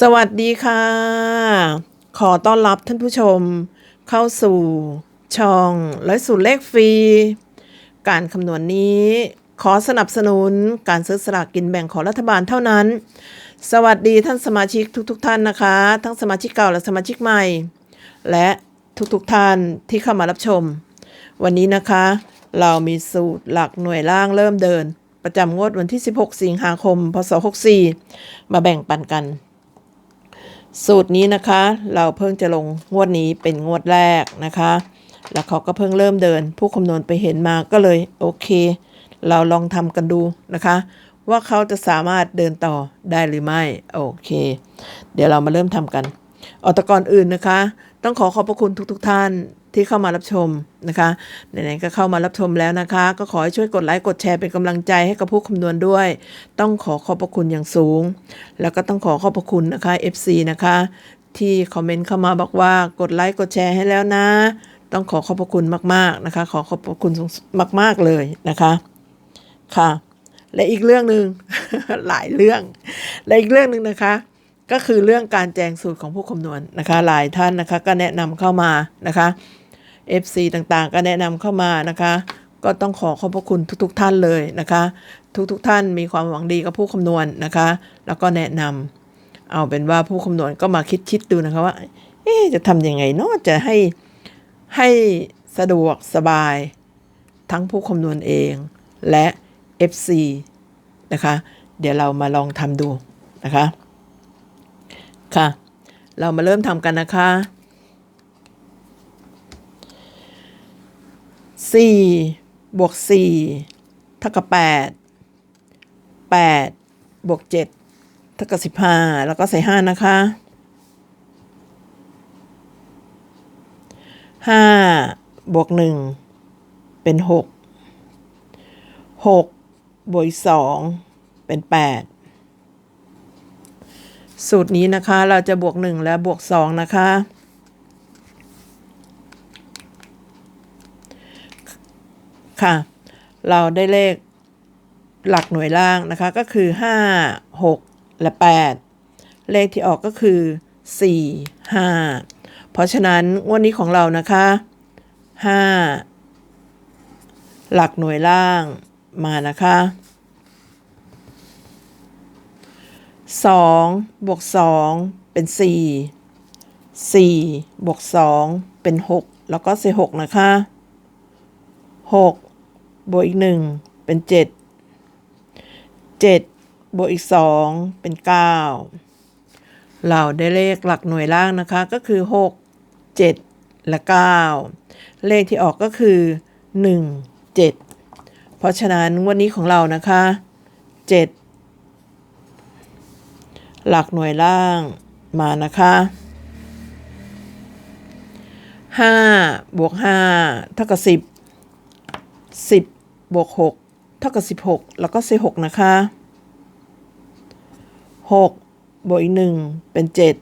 สวัสดีค่ะ ขอต้อนรับท่านผู้ชม เข้าสู่ช่องและสู่เลขฟรี การคำนวณนี้ ขอสนับสนุนการซื้อสลากกินแบ่งของรัฐบาลเท่านั้น สวัสดีท่านสมาชิกทุกๆทท่านนะคะ ทั้งสมาชิกเก่าและสมาชิกใหม่ และทุกๆทท่านที่เข้ามารับชม วันนี้นะคะ เรามีสูตรหลักหน่วยล่างเริ่มเดิน ประจำงวดวันที่ 16 สิงหาคม พศ 64 มาแบ่งปันกัน สูตรนี้นะคะ เราเพิ่งจะลงงวดนี้เป็นงวดแรกนะคะ แล้วเขาก็เพิ่งเริ่มเดิน ผู้คำนวณไปเห็นมาก็เลยโอเค เราลองทำกันดูนะคะ ว่าเขาจะสามารถเดินต่อได้หรือไม่โอเค เดี๋ยวเรามาเริ่มทำกันออตกรอนอื่นนะคะ ต้องขอขอบพระคุณทุกๆทท่าน ที่เข้ามารับชมนะคะไหนๆก็เข้ามารับชมแล้วนะคะ ก็ขอให้ช่วยกดไลค์กดแชร์เป็นกำลังใจให้กับผู้คำนวณด้วย ต้องขอขอบพระคุณอย่างสูง แล้วก็ต้องขอขอบพระคุณนะคะ FC นะคะ ที่คอมเมนต์เข้ามาบอกว่ากดไลค์กดแชร์ให้แล้วนะ ต้องขอขอบพระคุณมากๆนะคะ ขอขอบพระคุณมาก ๆเลยนะคะค่ะ และอีกเรื่องหนึ่งหลายเรื่อง และอีกเรื่องหนึ่งนะคะก็คือเรื่องการแจงสูตรของผู้คำนวณนะคะ หลายท่านนะคะ ก็แนะนำเข้ามานะคะ FC ต่างๆ ก็แนะนำเข้ามานะคะ ก็ต้องขอขอบพระคุณทุก ๆ ท่านเลยนะคะ ทุกๆ ท่านมีความหวังดีกับผู้คำนวณนะคะ แล้วก็แนะนำเอาเป็นว่าผู้คำนวณก็มาคิดๆดูนะคะว่าเอ๊จะทำยังไงเนาะจะให้ให้สะดวกสบายทั้งผู้คำนวณเองและ FC นะคะ เดี๋ยวเรามาลองทำดูนะคะ ค่ะ เรามาเริ่มทำกันนะคะ สี่บวกสี่เท่ากับแปดแปดบวกเจ็ดเท่ากับสิบห้าแล้วก็ใส่ห้านะคะห้าบวกหนึ่งเป็นหกหกบวกสองเป็นแปดสูตรนี้นะคะเราจะบวกหนึ่งและบวกสองนะคะ ค่ะ เราได้เลขหลักหน่วยล่างนะคะก็คือ 5 6 และ 8 เลขที่ออกก็คือ 4 5 เพราะฉะนั้นงวันนี้ของเรานะคะ 5 หลักหน่วยล่างมานะคะ 2 บวก 2 เป็น 4 4 บวก 2 เป็น 6 แล้วก็ใส่6นะคะ 6 บวกอีกหนึ่งเป็นเจ็ดเจ็ดบวกอีกสองเป็นเก้าเราได้เลขหลักหน่วยล่างนะคะก็คือหกเจ็ดและเก้าเลขที่ออกก็คือหนึ่งเจ็ดเพราะฉะนั้นวันนี้ของเรานะคะเจ็ดหลักหน่วยล่างมานะคะห้าบวกห้าเท่ากับสิบสิบ บวกหกเท่ากับสิบหกแล้วก็ใส่หกนะคะหกบวกอีกหนึ่งเป็นเจ็ด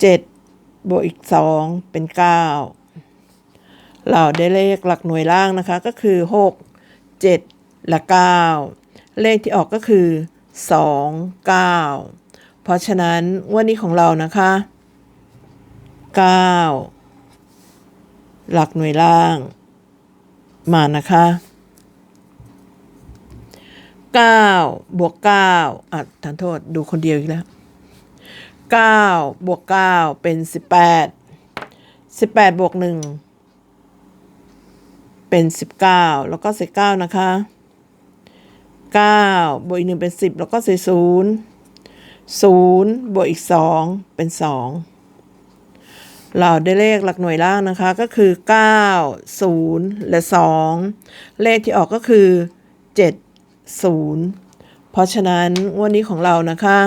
เจ็ดบวกอีกสองเป็นเก้าเราได้เลขหลักหน่วยล่างนะคะก็คือหกเจ็ดและเก้าเลขที่ออกก็คือสองเก้าเพราะฉะนั้นวันนี้ของเรานะคะเก้าหลักหน่วยล่าง มานะคะ 9 บวก 9อะทานโทษดูคนเดียวอีกแล้ว 9 บวก 9 เป็น 18 18 บวก 1 เป็น 19 แล้วก็ใส่9นะคะ 9 บวกอีก 1 เป็น 10 แล้วก็ใส่0 0 บวกอีก 2 เป็น 2 เราได้เลขหลักหน่วยล่างนะคะก็คือ 9 0 และ 2 เลขที่ออกก็คือ 7 0 เพราะฉะนั้นวันนี้ของเรานะคะ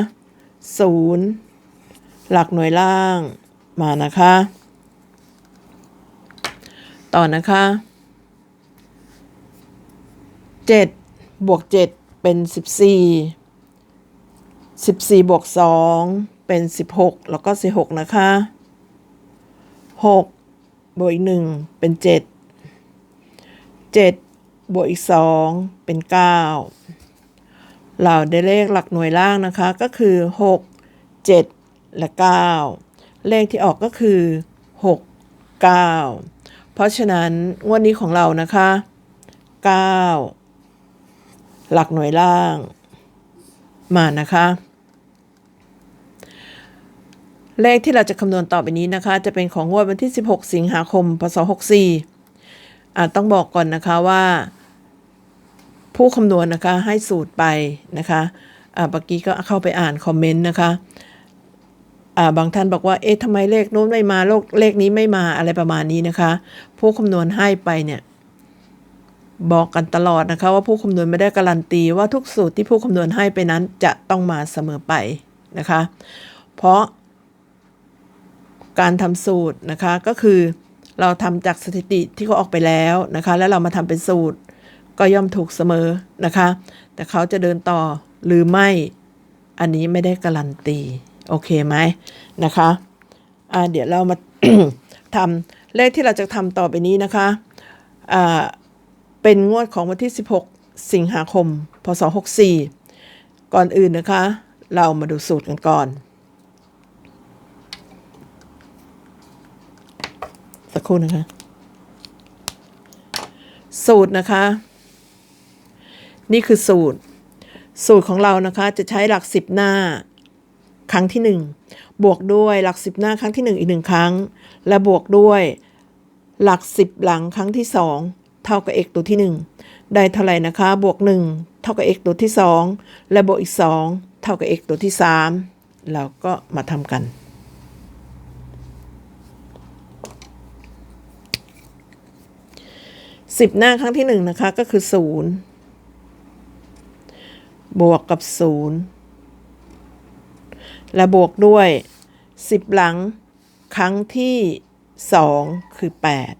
0 หลักหน่วยล่างมานะคะ ต่อนะคะ 7 บวก 7 เป็น 14 14 บวก 2 เป็น 16 แล้วก็ 16 นะคะ หกบวกอีกหนึ่งเป็นเจ็ดเจ็ดบวกอีกสองเป็นเก้าเราได้เลขหลักหน่วยล่างนะคะก็คือหก7และ9เลขที่ออกก็คือ6 9เพราะฉะนั้นงวดนี้ของเรานะคะ9หลักหน่วยล่างมานะคะ เลขที่เราจะคำนวณต่อไปนี้นะคะ จะเป็นของงวดวันที่ 16 สิงหาคม พศ 64อ่าต้องบอกก่อนนะคะว่า ผู้คำนวณนะคะให้สูตรไปนะคะอ่าเมื่อกี้ก็เข้าไปอ่านคอมเมนต์นะคะอ่าบางท่านบอกว่า เอ๊ะทำไมเลขโน้นไม่มาโลกเลขนี้ไม่มาอะไรประมาณนี้นะคะ ผู้คำนวณให้ไปเนี่ยบอกกันตลอดนะคะว่าผู้คำนวณไม่ได้การันตีว่าทุกสูตรที่ผู้คำนวณให้ไปนั้นจะต้องมาเสมอไปนะคะ เพราะ การทำสูตรนะคะก็คือเราทำจากสถิติที่เขาออกไปแล้วนะคะ แล้วเรามาทำเป็นสูตร ก็ย่อมถูกเสมอนะคะ แต่เขาจะเดินต่อหรือไม่อันนี้ไม่ได้การันตี โอเคไหมนะคะอ่าเดี๋ยวเรามาทำเลขที่เราจะทำต่อไปนี้นะคะอ่าเป็นงวดของวันที่ 16 สิงหาคม พศ 64 ก่อนอื่นนะคะ เรามาดูสูตรกันก่อน สักครู่นะคะ สูตรนะคะ นี่คือสูตร สูตรของเรานะคะจะใช้หลักสิบหน้า ครั้งที่หนึ่งบวกด้วยหลักสิบหน้าครั้งที่หนึ่งอีกหนึ่งครั้ง และบวกด้วยหลักสิบหลังครั้งที่สองเท่ากับ x ตัวที่หนึ่งได้เท่าไหร่นะคะ บวกหนึ่งเท่ากับ x ตัวที่สองและบวกอีกสองเท่ากับ x ตัวที่สามเราก็มาทำกัน สิบหน้าครั้งที่หนึ่งนะคะ ก็คือศูนย์บวกกับศูนย์และบวกด้วยสิบหลังครั้งที่สองคือแปด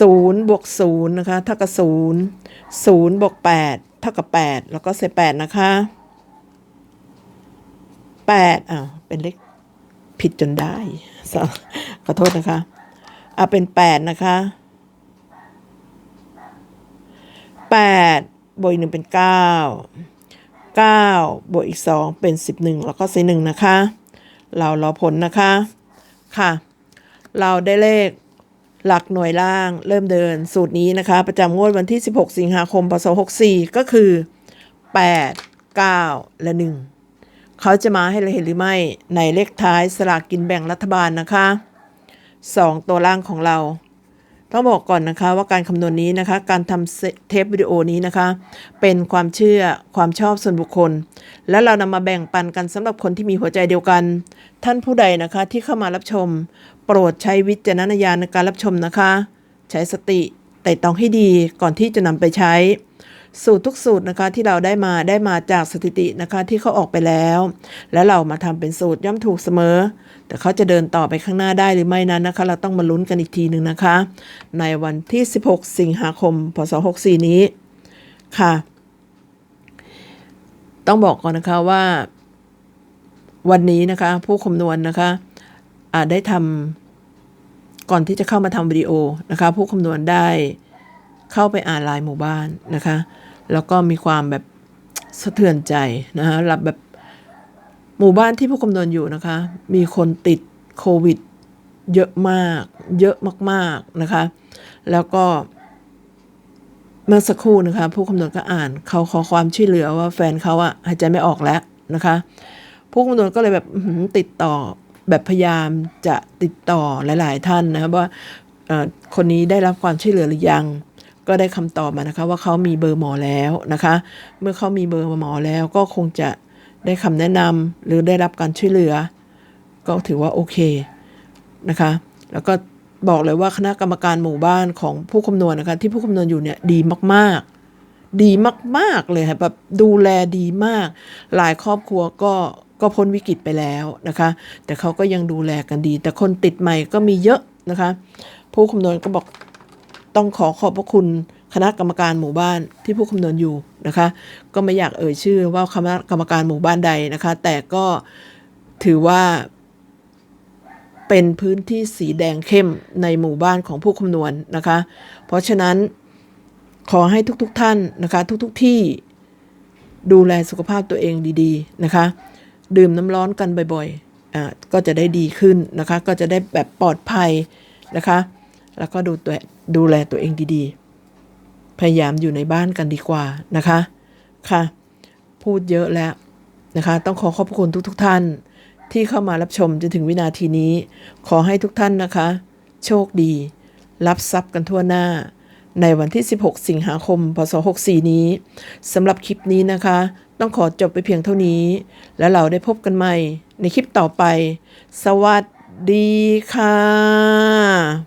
ศูนย์บวกศูนย์นะคะ เท่ากับศูนย์ศูนย์บวกแปดเท่ากับแปดแล้วก็ใส่แปดนะคะแปดอ้าวเป็นเลขผิดจนได้ขอโทษนะคะ อะเป็นแปดนะคะแปดบวกอีกหนึ่งเป็นเก้าเก้าบวกอีกสองเป็นสิบหนึ่งแล้วก็ใส่หนึ่งนะคะ เรารอผลนะคะ ค่ะ เราได้เลขหลักหน่วยล่างเริ่มเดินสูตรนี้นะคะ ประจำงวดวันที่ 16 สิงหาคมพศ64 ก็คือ 8 9 และ 1 เขาจะมาให้เราเห็นหรือไม่ในเลขท้ายสลากกินแบ่งรัฐบาลนะคะ 2 ตัวล่างของเรา ต้องบอกก่อนนะคะว่าการคำนวณนี้นะคะ การทำเทปวิดีโอนี้นะคะ เป็นความเชื่อความชอบส่วนบุคคล และเรานำมาแบ่งปันกันสำหรับคนที่มีหัวใจเดียวกัน ท่านผู้ใดนะคะที่เข้ามารับชม โปรดใช้วิจารณญาณในการรับชมนะคะ ใช้สติไต่ต้องให้ดีก่อนที่จะนำไปใช้ สูตรทุกสูตรนะคะที่เราได้มาได้มาจากสถิตินะคะที่เขาออกไปแล้ว แล้วเรามาทำเป็นสูตรย่อมถูกเสมอ แต่เขาจะเดินต่อไปข้างหน้าได้หรือไม่นั้นนะคะ เราต้องมาลุ้นกันอีกทีหนึ่งนะคะ ในวันที่ 16 สิงหาคม พศ 64 นี้ค่ะ ต้องบอกก่อนนะคะว่า วันนี้นะคะ ผู้คำนวณนะคะอาจได้ทำก่อนที่จะเข้ามาทำวิดีโอนะคะ ผู้คำนวณได้ เข้าไปอ่านลายหมู่บ้านนะคะ แล้วก็มีความแบบสะเทือนใจนะคะรับแบบหมู่บ้านที่ผู้คำนวณอยู่นะคะ มีคนติดโควิดเยอะมาก เยอะมากๆนะคะ แล้วก็เมื่อสักครู่นะคะ ผู้คำนวณก็อ่านเขาขอความช่วยเหลือว่าแฟนเขาอะหายใจไม่ออกแล้วนะคะ ผู้คำนวณก็เลยแบบติดต่อแบบพยายามจะติดต่อหลาย ๆ ท่านนะครับว่าคนนี้ได้รับความช่วยเหลือหรือยัง ก็ได้คำตอบมานะคะ ว่าเขามีเบอร์หมอแล้วนะคะ เมื่อเขามีเบอร์หมอแล้วก็คงจะได้คำแนะนำหรือได้รับการช่วยเหลือ ก็ถือว่าโอเคนะคะ แล้วก็บอกเลยว่าคณะกรรมการหมู่บ้านของผู้คำนวณนะคะ ที่ผู้คำนวณอยู่เนี่ยดีมากๆ ดีมาก ๆเลยค่ะแบบดูแลดีมาก หลายครอบครัวก็ก็พ้นวิกฤตไปแล้วนะคะ แต่เขาก็ยังดูแลกันดี แต่คนติดใหม่ก็มีเยอะนะคะ ผู้คำนวณก็บอก ต้องขอขอบพระคุณคณะกรรมการหมู่บ้านที่ผู้คำนวณอยู่นะคะ ก็ไม่อยากเอ่ยชื่อว่าคณะกรรมการหมู่บ้านใดนะคะ แต่ก็ถือว่า เป็นพื้นที่สีแดงเข้มในหมู่บ้านของผู้คำนวณนะคะ เพราะฉะนั้นขอให้ทุกๆทท่านนะคะ ทุกๆทที่ดูแลสุขภาพตัวเองดีๆนะคะ ดื่มน้ำร้อนกันบ่อยๆอ่าก็จะได้ดีขึ้นนะคะ ก็จะได้แบบปลอดภัยนะคะ แล้วก็ดูตัว ดูแลตัวเองดีๆ พยายามอยู่ในบ้านกันดีกว่านะคะ ค่ะ พูดเยอะแล้วนะคะ ต้องขอขอบคุณทุกๆทท่านที่เข้ามารับชมจนถึงวินาทีนี้ ขอให้ทุกท่านนะคะ โชคดี รับทรัพย์กันทั่วหน้า ในวันที่ 16 สิงหาคม พศ 64 นี้สำหรับคลิปนี้นะคะ ต้องขอจบไปเพียงเท่านี้ แล้วเราได้พบกันใหม่ในคลิปต่อไป สวัสดีค่ะ